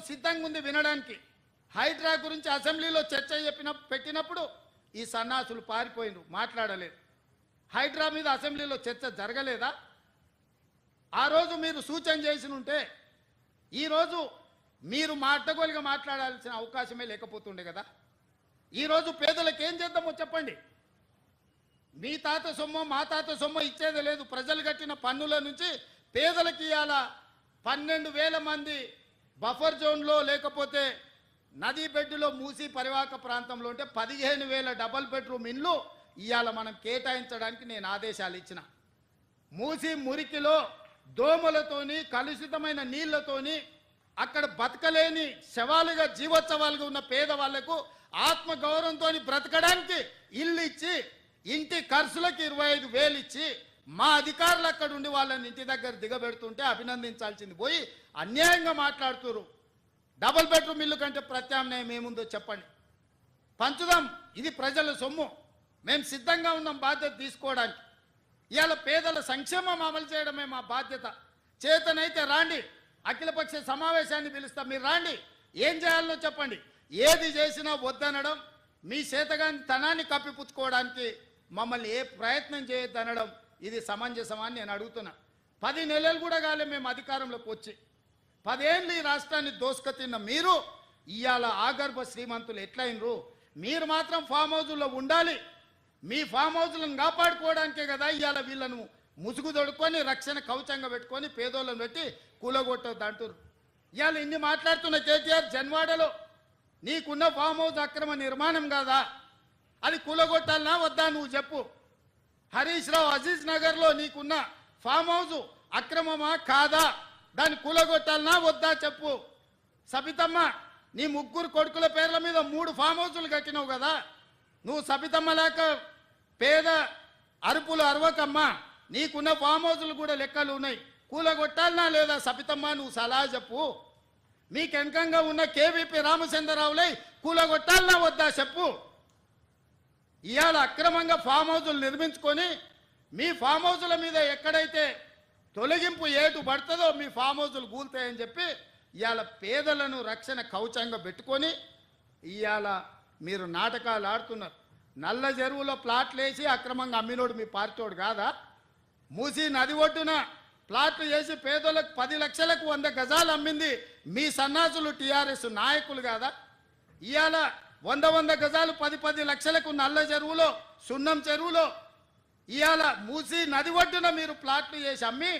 సిద్ధంగా ఉంది వినడానికి. హైడ్రా గురించి అసెంబ్లీలో చర్చ చెప్పిన పెట్టినప్పుడు ఈ సన్నాసులు పారిపోయినరు మాట్లాడలేదు. హైడ్రా మీద అసెంబ్లీలో చర్చ జరగలేదా? ఆ రోజు మీరు సూచన చేసి ఉంటే ఈరోజు మీరు మాటగోలుగా మాట్లాడాల్సిన అవకాశమే లేకపోతుండే కదా? ఈరోజు పేదలకు ఏం చేద్దామో చెప్పండి. మీ తాత సొమ్ము మా తాత సొమ్ము ఇచ్చేది లేదు. ప్రజలు కట్టిన పన్నుల నుంచి పేదలకి ఇవాళ పన్నెండు వేల మంది బఫర్ జోన్లో లేకపోతే నదీ బెడ్డులో మూసి పరివాహక ప్రాంతంలో ఉంటే పదిహేను వేల డబల్ బెడ్రూమ్ ఇండ్లు ఇవాళ మనం కేటాయించడానికి నేను ఆదేశాలు ఇచ్చిన. మూసి మురికిలో దోమలతోని కలుషితమైన నీళ్ళతోని అక్కడ బతకలేని శవాలుగా జీవోత్సవాలుగా ఉన్న పేదవాళ్ళకు ఆత్మగౌరవంతో బ్రతకడానికి ఇల్లు ఇచ్చి ఇంటి ఖర్చులకు ఇరవై ఐదు వేలు ఇచ్చి మా అధికారులు అక్కడ ఉండి వాళ్ళని ఇంటి దగ్గర దిగబెడుతుంటే అభినందించాల్సింది పోయి అన్యాయంగా మాట్లాడుతురు డబుల్ బెడ్రూమ్ ఇల్లు కంటే ప్రత్యామ్నాయం ఏముందో చెప్పండి. పంచుదాం ఇది ప్రజల సొమ్ము. మేము సిద్ధంగా ఉన్నాం బాధ్యత తీసుకోవడానికి. ఇవాళ పేదల సంక్షేమం అమలు చేయడమే మా బాధ్యత. చేతనైతే రాండి అఖిలపక్ష సమావేశాన్ని పిలుస్తాం. మీరు రాండి ఏం చేయాలో చెప్పండి. ఏది చేసినా వద్దనడం మీ చేతగాని తనాన్ని కప్పిపుచ్చుకోవడానికి మమ్మల్ని ఏ ప్రయత్నం చేయొద్దనడం ఇది సమంజసమా అని నేను అడుగుతున్నా. పది నెలలు కూడా కాలే మేము అధికారంలోకి వచ్చి. పదేళ్ళు ఈ రాష్ట్రాన్ని దోసుకతిన్న మీరు ఇవాళ ఆగర్భ శ్రీమంతులు ఎట్లయినరు? మీరు మాత్రం ఫామ్ హౌజుల్లో ఉండాలి. మీ ఫామ్ హౌజులను కాపాడుకోవడానికే కదా ఇవాళ వీళ్ళను ముసుగు తొడుక్కొని రక్షణ కవచంగా పెట్టుకొని పేదోళ్ళని పెట్టి కూలగొట్టద్దు అంటారు ఇవాళ ఇన్ని మాట్లాడుతున్న కేటీఆర్ జన్వాడలో. నీకున్న ఫామ్ హౌస్ అక్రమ నిర్మాణం కాదా? అది కూలగొట్టాలనా? వద్దా? నువ్వు చెప్పు. హరీష్ రావు అజీజ్ నగర్లో నీకున్న ఫామ్ హౌస్ అక్రమమా కాదా? దాన్ని కూలగొట్టాలనా వద్దా చెప్పు. సబితమ్మ నీ ముగ్గురు కొడుకుల పేర్ల మీద మూడు ఫామ్ హౌసులు కట్టినావు కదా? నువ్వు సబితమ్మ లేక పేద అరుపులు అరవకమ్మా. నీకున్న ఫామ్ హౌసులు కూడా లెక్కలు ఉన్నాయి. కూలగొట్టాలనా లేదా సబితమ్మ నువ్వు సలహా చెప్పు. మీకు వెనకంగా ఉన్న కేవీపీ రామచంద్రరావులై కూలగొట్టాలనా వద్దా చెప్పు. ఇవాళ అక్రమంగా ఫామ్ హౌజులు నిర్మించుకొని మీ ఫామ్ హౌజుల మీద ఎక్కడైతే తొలగింపు ఏటు పడుతుందో మీ ఫామ్ హౌజులు కూలుతాయని చెప్పి ఇవాళ పేదలను రక్షణ కవచంగా పెట్టుకొని ఇవాళ మీరు నాటకాలు ఆడుతున్నారు. నల్ల చెరువులో ప్లాట్లు వేసి అక్రమంగా అమ్మినోడు మీ పార్టీోడు కాదా? మూసి నది ఒడ్డున ప్లాట్లు వేసి పేదలకు పది లక్షలకు వంద గజాలు అమ్మింది మీ సన్నాసులు టీఆర్ఎస్ నాయకులు కాదా? ఇవాళ వంద వంద గజాలు పది పది లక్షలకు నల్ల చెరువులో సున్నం చెరువులో ఇవాళ మూసి నది ఒడ్డున మీరు ప్లాట్లు చేసి అమ్మి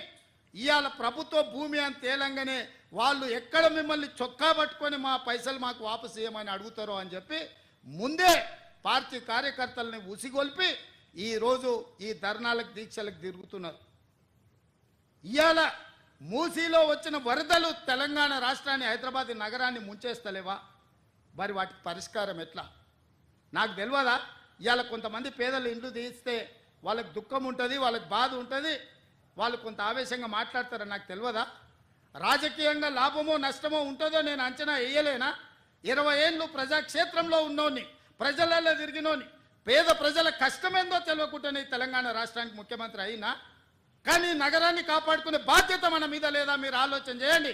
ఇవాళ ప్రభుత్వ భూమి అని తేలంగానే వాళ్ళు ఎక్కడ మిమ్మల్ని చొక్కా పట్టుకొని మా పైసలు మాకు వాపసు చేయమని అడుగుతారో అని చెప్పి ముందే పార్టీ కార్యకర్తల్ని ఉసిగొల్పి ఈరోజు ఈ ధర్నాలకు దీక్షలకు తిరుగుతున్నారు. ఇవాళ మూసీలో వచ్చిన వరదలు తెలంగాణ రాష్ట్రాన్ని హైదరాబాద్ నగరాన్ని ముంచేస్తలేవా? మరి వాటికి పరిష్కారం ఎట్లా? నాకు తెలియదా ఇవాళ కొంతమంది పేదలు ఇండ్లు తీస్తే వాళ్ళకి దుఃఖం ఉంటుంది వాళ్ళకి బాధ ఉంటుంది వాళ్ళు కొంత ఆవేశంగా మాట్లాడతారని నాకు తెలియదా రాజకీయంగా లాభమో నష్టమో ఉంటుందో నేను అంచనా వేయలేనా? ఇరవై ఏళ్ళు ప్రజాక్షేత్రంలో ఉన్నోని ప్రజలలో తిరిగినోని పేద ప్రజల కష్టమేందో తెలియకుండానే తెలంగాణ రాష్ట్రానికి ముఖ్యమంత్రి అయినా కానీ నగరాన్ని కాపాడుకునే బాధ్యత మన మీద లేదా? మీరు ఆలోచన చేయండి.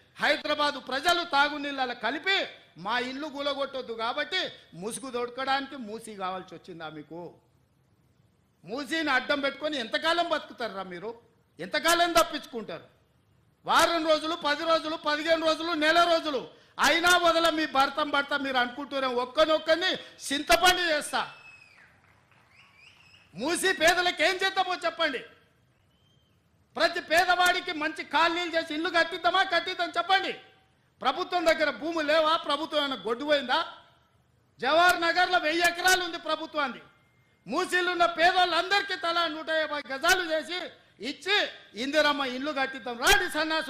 హైదరాబాదు ప్రజలు తాగునీళ్ళ కలిపి మా ఇల్లు గులగొట్టొద్దు కాబట్టి ముసుగు దొడకడానికి మూసి కావాల్సి వచ్చిందా మీకు? మూసీని అడ్డం పెట్టుకొని ఎంతకాలం బతుకుతారా మీరు? ఎంతకాలం తప్పించుకుంటారు? వారం రోజులు పది రోజులు పదిహేను రోజులు నెల రోజులు. అయినా వదల మీ భర్తం భర్త మీరు అనుకుంటూనే ఒక్కనొక్కని చింతపండి చేస్తా. మూసి పేదలకు ఏం చేద్దామో చెప్పండి. ప్రతి పేదవాడికి మంచి కాలనీలు చేసి ఇల్లు కట్టిద్దామా? కట్టిద్దాం. చెప్పండి. ప్రభుత్వం దగ్గర భూమి లేవా? ప్రభుత్వం ఏమైనా గొడ్డుపోయిందా? జవహర్ నగర్లో వెయ్యి ఎకరాలు ఉంది ప్రభుత్వాన్ని మూసీలున్న పేదోళ్ళందరికీ తలా నూట యాభై గజాలు చేసి ఇచ్చి ఇందిరమ్మ ఇల్లు కట్టిద్దాం. రాడి సన్నాసులు